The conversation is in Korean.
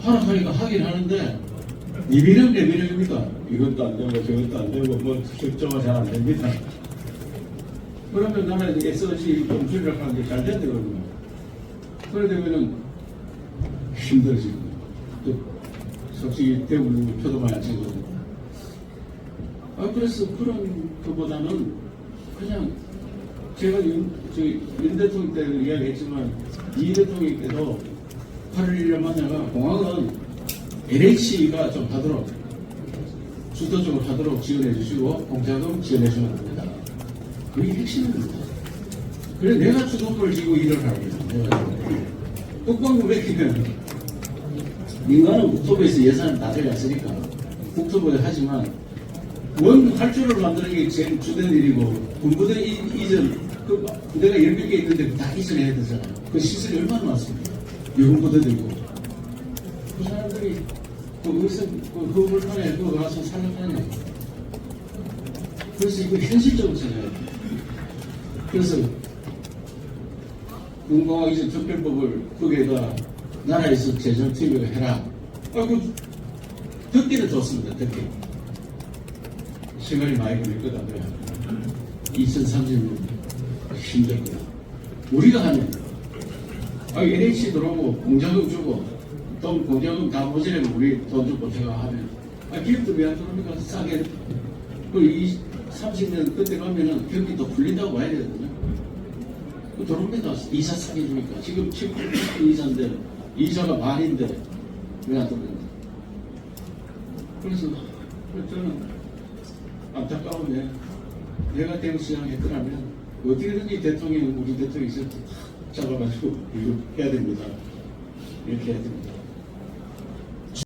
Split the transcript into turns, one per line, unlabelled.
하락하니까 하긴 하는데 이비령 내비령입니까? 이것도 안 되고 저것도 안 되고 뭐 결정가 잘안 됩니다. 그러면 나는 SOC 공수를 하는 게 잘 된다 그러면 그래 되면은 힘들어지고 또 솔직히 대부분 표도 많이 안 치거든요. 아 그래서 그런 것보다는 그냥 제가 윤, 저희 윤 대통령 때 이야기했지만 이 대통령께도 8월 1일 만나가 공항은 LH가 좀 하도록 주도적으로 하도록 지원해 주시고 공자금 지원해 주면 됩니다. 그게 핵심입니다. 그래 내가 주도권을 쥐고 일을. 내가 국방부 맡기면 민간은 국토부에서 예산을 다 들어갔으니까 국토부에 하지만 원 활주를 만드는 게 제일 주된 일이고 군부대 이- 이전 그 부대가 열몇개 있는데 그다 이전해야 되잖아요. 그 시설이 얼마나 많습니까? 유흥부대도 있고 그 사람들이 그 의성 그 건물판에 그거 가서 살려하네 그래서 이거 현실적으로 생각해야 돼. 그래서 이전 특별법을 거기에다 나라에서 재정 투입을 해라. 아, 그 듣기는 좋습니다. 듣기. 시간이 많이 걸릴 거다. 그래. 2030년 힘들 거다. 우리가 하는 아, NH 들어오고 공자금 주고 또 공자금 다 모자라면 우리 돈 주고 제가 하면 아, 기업도 왜 안 들어옵니까? 싸게 그 30년 그때 가면은 경기 또 풀린다고 봐야 되거든요. 그 들어옵니다. 이사 싸게 주니까 지금 7% 이사인데 이사가 만인데 왜 안 들어옵니까? 그래서 저는 안타까운데 내가 대우 수양했더라면 어떻게든지 대통령 우리 대통령이 때 잡아가지고 이거 해야 됩니다. 이렇게 해야 됩니다.